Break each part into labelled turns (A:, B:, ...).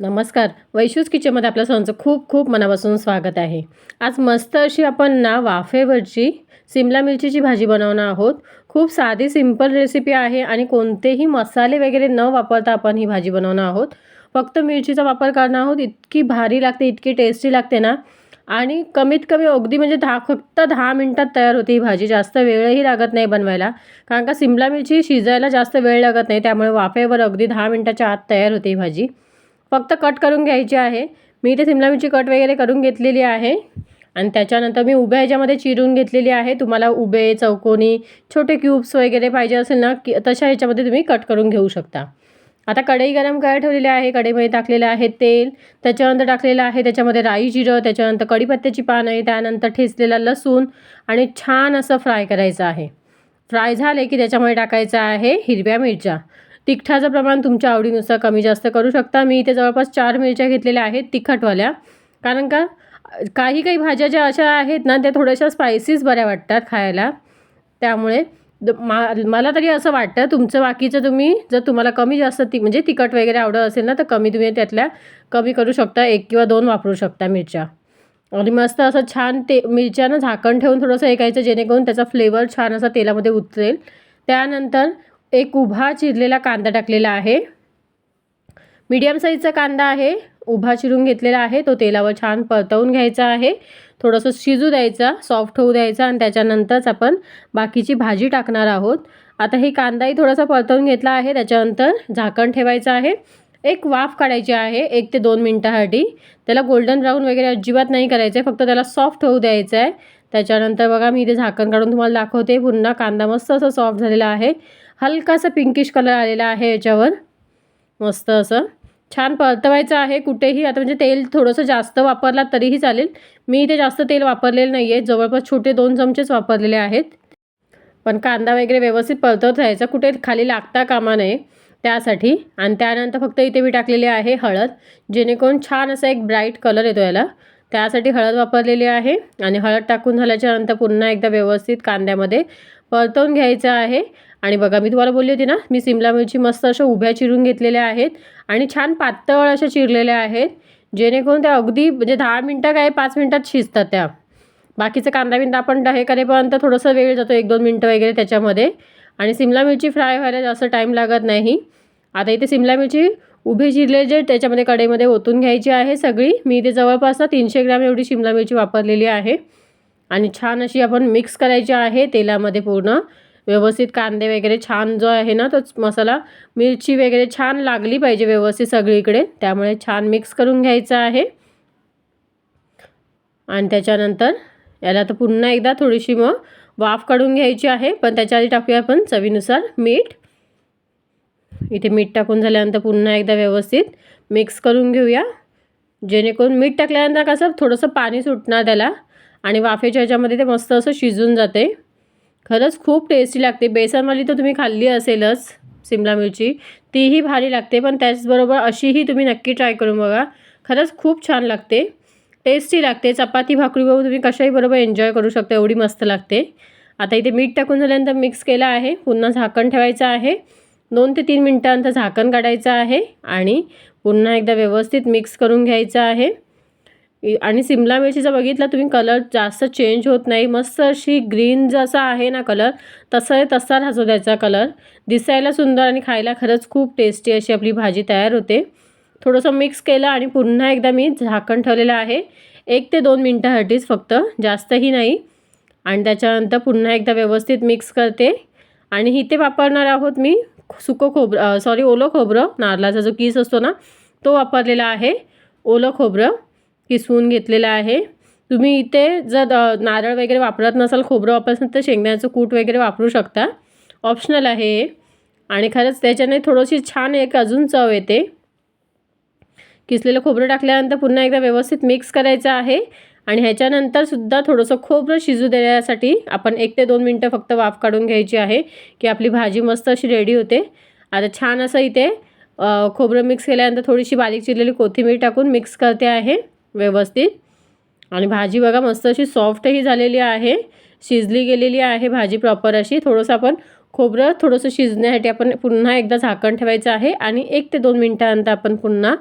A: नमस्कार. वैशूज किचनमध्ये आपल्या सर्वांचं खूप खूप मनापासून स्वागत आहे. आज मस्त अशी आपण ना वाफेवरची सिमला मिरचीची भाजी बनवणार आहोत. खूप साधी सिंपल रेसिपी आहे आणि कोणतेही मसाले वगैरे न वापरता आपण ही भाजी बनवणार आहोत. फक्त मिरचीचा वापर करणार आहोत. इतकी भारी लागते इतकी टेस्टी लागते ना. आणि कमीत कमी अगदी म्हणजे दहा फक्त दहा मिनटात तयार होते ही भाजी. जास्त वेळही लागत नाही बनवायला. कारण का सिमला मिरची शिजायला जास्त वेळ लागत नाही. त्यामुळे वाफेवर अगदी दहा मिनटाच्या आत तयार होते ही भाजी. फक्त कट करून घ्यायची आहे. मी इथे सिमला मिरची कट वगैरे करून घेतलेली आहे. आणि त्याच्यानंतर मी उभ्या ह्याच्यामध्ये चिरून घेतलेली आहे. तुम्हाला उभे चौकोनी छोटे क्यूब्स वगैरे पाहिजे असेल ना की तशा ह्याच्यामध्ये तुम्ही कट करून घेऊ शकता. आता कढई गरम करायला ठेवलेली आहे. कढईमध्ये टाकलेलं आहे तेल. त्याच्यानंतर टाकलेलं आहे त्याच्यामध्ये राई जिरं त्याच्यानंतर कढीपत्त्याची पान आहे त्यानंतर ठेचलेला लसूण आणि छान असं फ्राय करायचं आहे. फ्राय झाले की त्याच्यामध्ये टाकायचं आहे हिरव्या मिरच्या. तिखटाचं प्रमाण तुमच्या आवडीनुसार कमी जास्त करू शकता. मी इथे जवळपास चार मिरच्या घेतलेल्या आहेत तिखटवाल्या. कारण का काही काही भाज्या ज्या अशा आहेत ना त्या थोड्याशा स्पायसीस बऱ्या वाटतात खायला. त्यामुळे द मा मला तरी असं वाटतं तुमचं बाकीचं तुम्ही जर तुम्हाला कमी जास्त ती म्हणजे तिखट वगैरे आवडत असेल ना तर कमी तुम्ही त्यातल्या कमी करू शकता. एक किंवा दोन वापरू शकता मिरच्या. आणि मस्त असं छान ते मिरच्यानं झाकण ठेवून थोडंसं ऐकायचं जेणेकरून त्याचा फ्लेवर छान असा तेलामध्ये उतरेल. त्यानंतर एक उभा चिरलेला कांदा टाकलेला आहे. मीडियम साईजचा कांदा आहे. उभा चिरून घेतलेला आहे. तो तेलावर छान परतवून घ्यायचा आहे. थोडंसं शिजू द्यायचा सॉफ्ट होऊ द्यायचा आणि त्याच्यानंतरच आपण बाकीची भाजी टाकणार आहोत. आता हे कांदाही थोडासा परतवून घेतला आहे. त्याच्यानंतर झाकण ठेवायचं आहे. एक वाफ काढायची आहे. एक ते दोन मिनटासाठी. त्याला गोल्डन ब्राऊन वगैरे अजिबात नाही करायचं आहे फक्त त्याला सॉफ्ट होऊ द्यायचं आहे त्याच्यानंतर बघा मी इथे झाकण काढून तुम्हाला दाखवते. पुन्हा कांदा मस्त असं सॉफ्ट झालेला आहे. हलकासा पिंकिश कलर आलेला आहे याच्यावर. मस्त असं. छान परतवायचं आहे कुठेही. आता म्हणजे तेल थोडंसं जास्त वापरला तरीही चालेल. मी इथे जास्त तेल वापरलेलं नाही आहे जवळपास छोटे दोन चमचेच वापरलेले आहेत. पण कांदा वगैरे व्यवस्थित परतवत राहायचा. कुठे खाली लागता कामा नये त्यासाठी. आणि त्यानंतर फक्त इथे मी टाकलेली आहे हळद. जेणेकरून छान असा एक ब्राईट कलर येतो याला. त्यासाठी हळद वापरलेली आहे. आणि हळद टाकून झाल्याच्यानंतर पुन्हा एकदा व्यवस्थित कांद्यामध्ये परतवून घ्यायचं आहे. आणि बघा मी तुम्हाला बोलली होती ना मी सिमला मिरची मस्त अशा उभ्या चिरून घेतलेल्या आहेत आणि छान पातळ अशा चिरलेल्या आहेत जेणेकरून त्या अगदी म्हणजे दहा मिनटं काय पाच मिनटात शिजतात त्या. बाकीचं कांदा बिंदा आपण हे करेपर्यंत थोडंसं वेळ जातो एक दोन मिनटं वगैरे त्याच्यामध्ये. आणि सिमला मिरची फ्राय व्हायला जास्त टाईम लागत नाही. आता इथे सिमला मिरची उभी चिरले जे त्याच्यामध्ये कडेमध्ये ओतून घ्यायची आहे सगळी. मी इथे जवळपास ना तीनशे ग्रॅम एवढी शिमला मिरची वापरलेली आहे. आणि छान अशी आपण मिक्स करायची आहे तेलामध्ये पूर्ण. व्यवस्थित कांदे वगैरे छान जो आहे ना तो मसाला मिरची वगैरे छान लागली पाहिजे व्यवस्थित सगळीकडे. त्यामुळे छान मिक्स करून घ्यायचं आहे. आणि त्याच्यानंतर याला तर पुन्हा एकदा थोडीशी मग वाफ काढून घ्यायची आहे. पण त्याच्या आधी टाकूया आपण चवीनुसार मीठ. इथे मीठ टाकून झाल्यानंतर पुन्हा एकदा व्यवस्थित मिक्स करून घेऊया. जेणेकरून मीठ टाकल्यानंतर कसं थोडंसं पाणी सुटणार त्याला. आणि वाफेच्या ह्याच्यामध्ये ते मस्त असं शिजून जाते. खरंच खूप टेस्टी लागते. बेसनवाली तर तुम्ही खाल्ली असेलच सिमला मिरची. तीही भारी लागते पण त्याचबरोबर अशीही तुम्ही नक्की ट्राय करून बघा. खरंच खूप छान लागते. टेस्टी लागते. चपाती भाकरीबरोबर तुम्ही कशाही बरोबर एन्जॉय करू शकता एवढी मस्त लागते. आता इथे मीठ टाकून झाल्यानंतर मिक्स केलं आहे. पुन्हा झाकण ठेवायचं आहे. दोन ते तीन मिनटानंतर झाकण काढायचं आहे आणि पुन्हा एकदा व्यवस्थित मिक्स करून घ्यायचं आहे. आणि सिमला मिरचीचा बघितला तुम्ही कलर जास्त चेंज होत नाही. मस्त अशी ग्रीन जसा आहे ना कलर तसं आहे तसा राहतो त्याचा कलर दिसायला सुंदर आणि खायला खरंच खूप टेस्टी अशी आपली भाजी तयार होते. थोडंसं मिक्स केलं आणि पुन्हा एकदा मी झाकण ठेवलेलं आहे. एक ते दोन मिनटासाठीच फक्त जास्तही नाही. आणि त्याच्यानंतर पुन्हा एकदा व्यवस्थित मिक्स करते. आणि इथे वापरणार आहोत मी सुकं खोबरं सॉरी ओलं खोबरं नारळाचा जो कीस असतो ना तो वापरलेला आहे. ओलं खोबरं. किसवून घेतलेलं आहे. तुम्ही इथे जर नारळ वगैरे वापरत नसाल खोबरं वापरत नसेल तर शेंगदाण्याचं कूट वगैरे वापरू शकता. ऑप्शनल आहे आणि खरंच त्याच्याने थोडीशी छान एक अजून चव येते. किसलेलं खोबरं टाकल्यानंतर पुन्हा एकदा व्यवस्थित मिक्स करायचं आहे. आणि ह्याच्यानंतर सुद्धा थोडंसं खोबरं शिजू देण्यासाठी आपण एक ते दोन मिनटं फक्त वाफ काढून घ्यायची आहे की आपली भाजी मस्त अशी रेडी होते. आता छान असं इथे खोबरं मिक्स केल्यानंतर थोडीशी बारीक चिरलेली कोथिंबीर टाकून मिक्स करते आहे. व्यवस्थित. आणि भाजी बघा मस्त अशी सॉफ्टही झालेली आहे. शिजली गेलेली आहे भाजी प्रॉपर अशी. थोडंसं आपण खोबरं थोडंसं शिजण्यासाठी आपण पुन्हा एकदा झाकण ठेवायचं आहे. आणि एक ते दोन मिनटानंतर आपण पुन्हा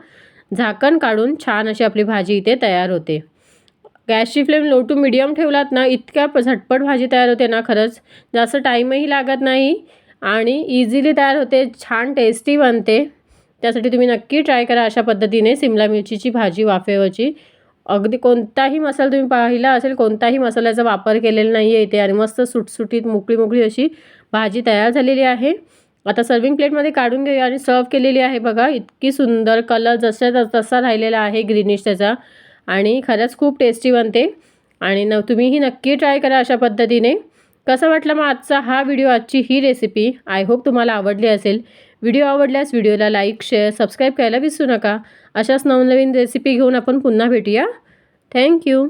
A: झाकण काढून छान अशी आपली भाजी इथे तयार होते. गॅसची फ्लेम लो टू मिडियम ठेवलात ना इतक्या प- झटपट भाजी तयार होते ना खरंच. जास्त टाईमही लागत नाही. आणि इझिली तयार होते छान टेस्टी बनते. त्यासाठी तुम्ही नक्की ट्राय करा अशा पद्धतीने सिमला मिरचीची भाजी वाफेवरची. अगदी कोणताही मसाला तुम्ही पाहिला असेल कोणताही मसाल्याचा वापर केलेला नाही आहे इथे आणि मस्त सुटसुटीत मोकळी मोकळी अशी भाजी तयार झालेली आहे. आता सर्विंग प्लेटमध्ये काढून घेऊया आणि सर्व केलेली आहे बघा. इतकी सुंदर कलर जसा तसा राहिलेला आहे ग्रीनिश त्याचा. आणि खरंच खूप टेस्टी बनते. आणि न तुम्हीही नक्की ट्राय करा अशा पद्धतीने. कसं वाटलं मग आजचा हा व्हिडिओ आजची ही रेसिपी आय होप तुम्हाला आवडली असेल. व्हिडिओ आवडल्यास व्हिडिओला लाईक शेअर सबस्क्राईब करायला विसरू नका. अशाच नवनवीन रेसिपी घेऊन आपण पुन्हा भेटूया. थँक्यू